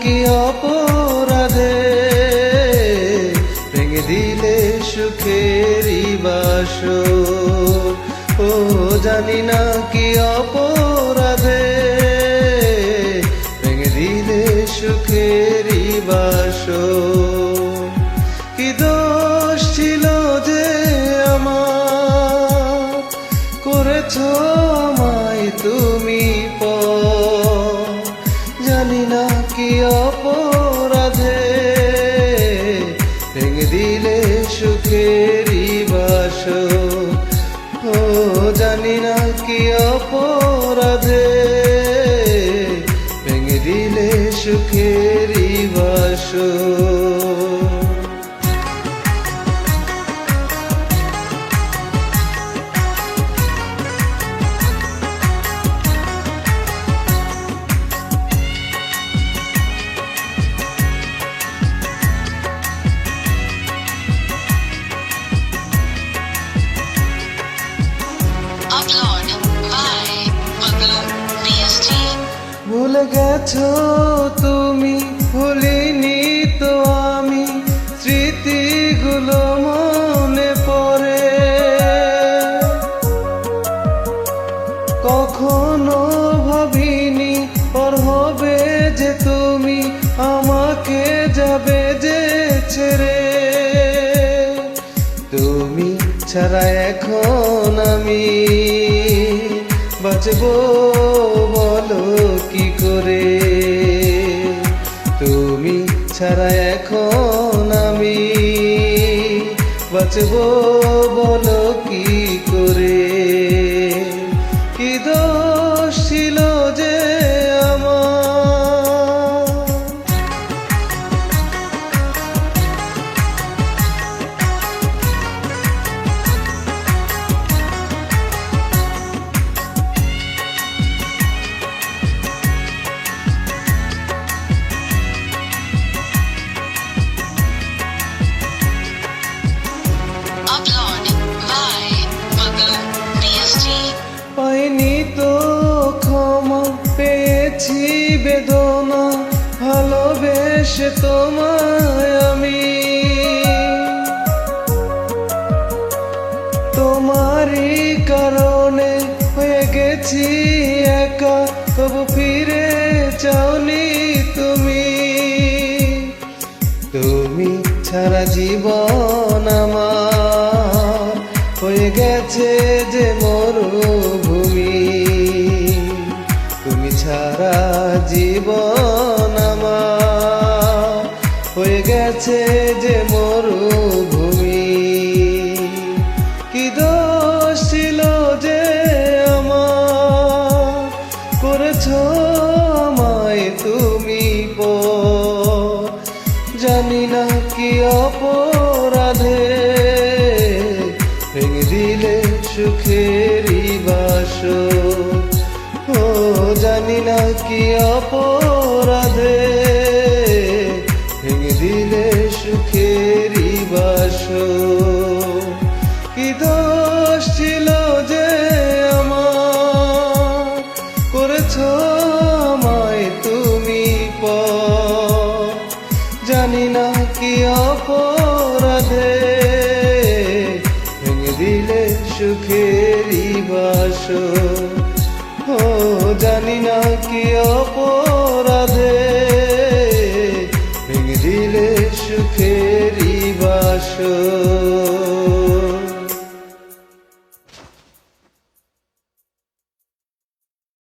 কি অপরাধে ভেঙে দিলে সুখেরই বাস ও জানি না কি অপরাধে ভেঙে দিলে সুখেরই বাস জানি না কি অপরাধে। ভুলে গেছো তুমি, ভুলিনি তো আমি। স্মৃতিগুলো মনে পড়ে। কখনো ভাবিনি পর হবে যে তুমি, আমাকে যাবে যে ছেড়ে। তুমি ছাড়া এখন আমি বাঁচবো করে তুমি ছাড়া এখন আমি বাঁচবো বলো পাইনি তো ক্ষমা, পেয়েছি বেদনা, ভালোবেসে তোমায় আমি। তোমারই কারণে হয়ে গেছি একা, তবু ফিরে চাওনি তুমি। তুমি ছাড়া জীবন আমার হয়ে গেছে যে মরুভূমি গেছে যে মরুভূমি। কি দোষ ছিল যে আমার? করেছ আমায় তুমি পর জানি না কি অপরাধে ভেঙে দিলে সুখেরই বাস ও, জানি না কি অপরাধে জানি না কি অপরাধে। ভেঙে দিলে সুখেরই বাস। ও, জানি না কি অপরাধে। ভেঙে দিলে সুখেরই বাস।